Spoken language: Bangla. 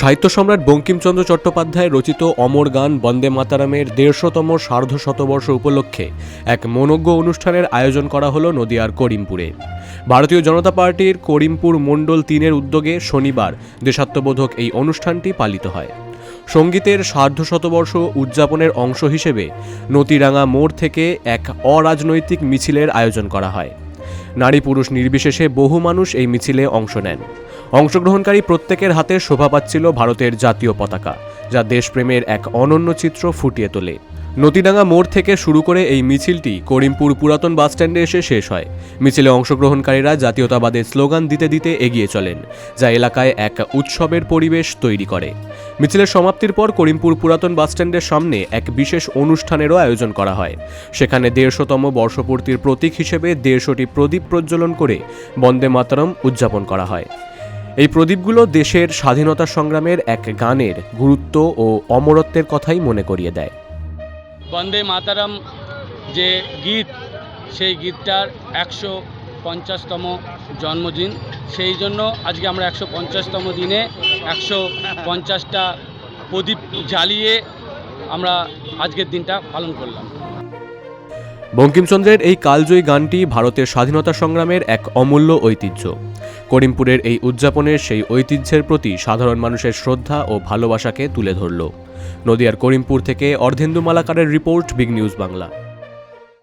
সাহিত্য সম্রাট বঙ্কিমচন্দ্র চট্টোপাধ্যায় রচিত অমর গান বন্দে মাতারামের দেড়শোতম সার্ধ শতবর্ষ উপলক্ষে এক মনজ্ঞ অনুষ্ঠানের আয়োজন করা হলো নদিয়ার করিমপুরে। ভারতীয় জনতা পার্টির করিমপুর মণ্ডল তিনের উদ্যোগে শনিবার দেশাত্মবোধক এই অনুষ্ঠানটি পালিত হয়। সঙ্গীতের সার্ধ শতবর্ষ উদযাপনের অংশ হিসেবে নতিরাঙা মোড় থেকে এক অরাজনৈতিক মিছিলের আয়োজন করা হয়। নারী পুরুষ নির্বিশেষে বহু মানুষ এই মিছিলে অংশ নেন। অংশগ্রহণকারী প্রত্যেকের হাতে শোভা পাচ্ছিল ভারতের জাতীয় পতাকা, যা দেশপ্রেমের এক অনন্য চিত্র ফুটিয়ে তোলে। নতিডাঙ্গা মোড় থেকে শুরু করে এই মিছিলটি করিমপুর পুরাতন বাসস্ট্যান্ডে এসে শেষ হয়। মিছিলে অংশগ্রহণকারীরা জাতীয়তাবাদের স্লোগান দিতে দিতে এগিয়ে চলেন, যা এলাকায় এক উৎসবের পরিবেশ তৈরি করে। মিছিলের সমাপ্তির পর করিমপুর পুরাতন বাসস্ট্যান্ডের সামনে এক বিশেষ অনুষ্ঠানেরও আয়োজন করা হয়। সেখানে দেড়শোতম বর্ষপূর্তির প্রতীক হিসেবে দেড়শোটি প্রদীপ প্রজ্বলন করে বন্দে মাতরম উদযাপন করা হয়। এই প্রদীপগুলো দেশের স্বাধীনতা সংগ্রামের এক গানের গুরুত্ব ও অমরত্বের কথাই মনে করিয়ে দেয়। বন্দে মাতারাম যে গীত, সেই গীতটার একশো পঞ্চাশতম জন্মদিন। সেই জন্য আজকে আমরা একশো পঞ্চাশতম দিনে একশো পঞ্চাশটা প্রদীপ জ্বালিয়ে আমরা আজকের দিনটা পালন করলাম। বঙ্কিমচন্দ্রের এই কালজয়ী গানটি ভারতের স্বাধীনতা সংগ্রামের এক অমূল্য ঐতিহ্য। করিমপুরের এই উদযাপনের সেই ঐতিহ্যের প্রতি সাধারণ মানুষের শ্রদ্ধা ও ভালোবাসাকে তুলে ধরল। নদিয়ার করিমপুর থেকে অর্ধেন্দু মালাকারের রিপোর্ট, বিগ নিউজ বাংলা।